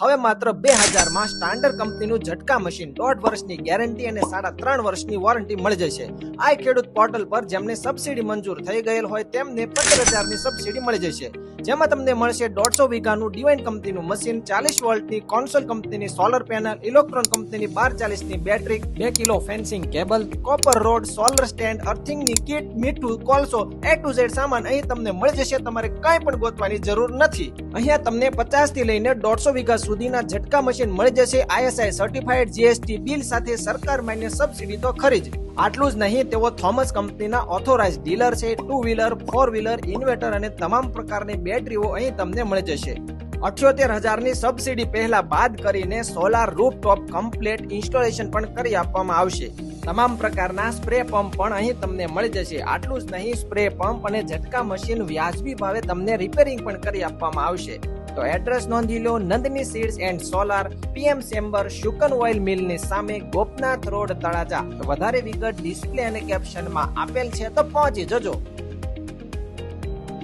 હવે માત્ર બે હજારમાં સ્ટાન્ડર્ડ કંપનીનું ઝટકા મશીન દોઢ વર્ષની ગેરંટી અને સાડા ત્રણ વર્ષની વોરંટી મળી જશે. આ ખેડૂત પોર્ટલ પર જેમને સબસિડી મંજૂર થઈ ગયેલ હોય તેમને પંદર હજારની સબસિડી મળી જશે. જેમાં તમને મળશે દોઢસો વીઘાનું ડિવાઇન કંપનીનું મશીન, ચાલીસ વોલ્ટની કોન્સોલ કંપનીની સોલર પેનલ, ઇલેક્ટ્રોન કંપનીની બાર ચાલીસની બેટરી, બે kilo fencing cable, copper rod, solar stand, અર્થિંગની kit, મીઠું, કોલસો એ ટુ ઝેડ સામાન અહીં તમને મળી જશે, તમારે કાંઈ પણ ગોતવાની જરૂર નથી. અહીંયા તમને પચાસથી લઈને દોઢસો વીઘા સુધીના ઝટકા મશીન મળી જશે આઈએસઆઈ સર્ટિફાઈડ જીએસટી બિલ સાથે સરકાર માન્ય સબસિડી તો ખરી જ. આટલું જ નહીં, તેઓ થોમસ કંપનીના ઓથોરાઇઝ ડીલર છે two wheeler four wheeler inverter અને તમામ પ્રકારની બેટરીઓ અહીં તમને મળી જશે. અઠ્યોતેર હજારની સબસિડી પહેલા બાદ કરીને સોલાર રૂફટોપ કમ્પ્લેટ ઇન્સ્ટોલેશન પણ કરી આપવામાં આવશે. તમામ પ્રકારના સ્પ્રે પંપ પણ અહીં તમને મળી જશે. આટલું જ નહીં સ્પ્રે પંપ અને ઝટકા મશીન વ્યાજબી ભાવે તમને રિપેરિંગ પણ કરી આપવામાં આવશે. તો એડ્રેસ નોંધી લો Nandani seeds and solar PM સેમ્બર Shukan oil મિલની સામે ગોપનાથ રોડ તળાજા. વધારે વિગત ડિસ્પ્લે અને કેપ્શનમાં આપેલ છે તો પહોંચી જજો.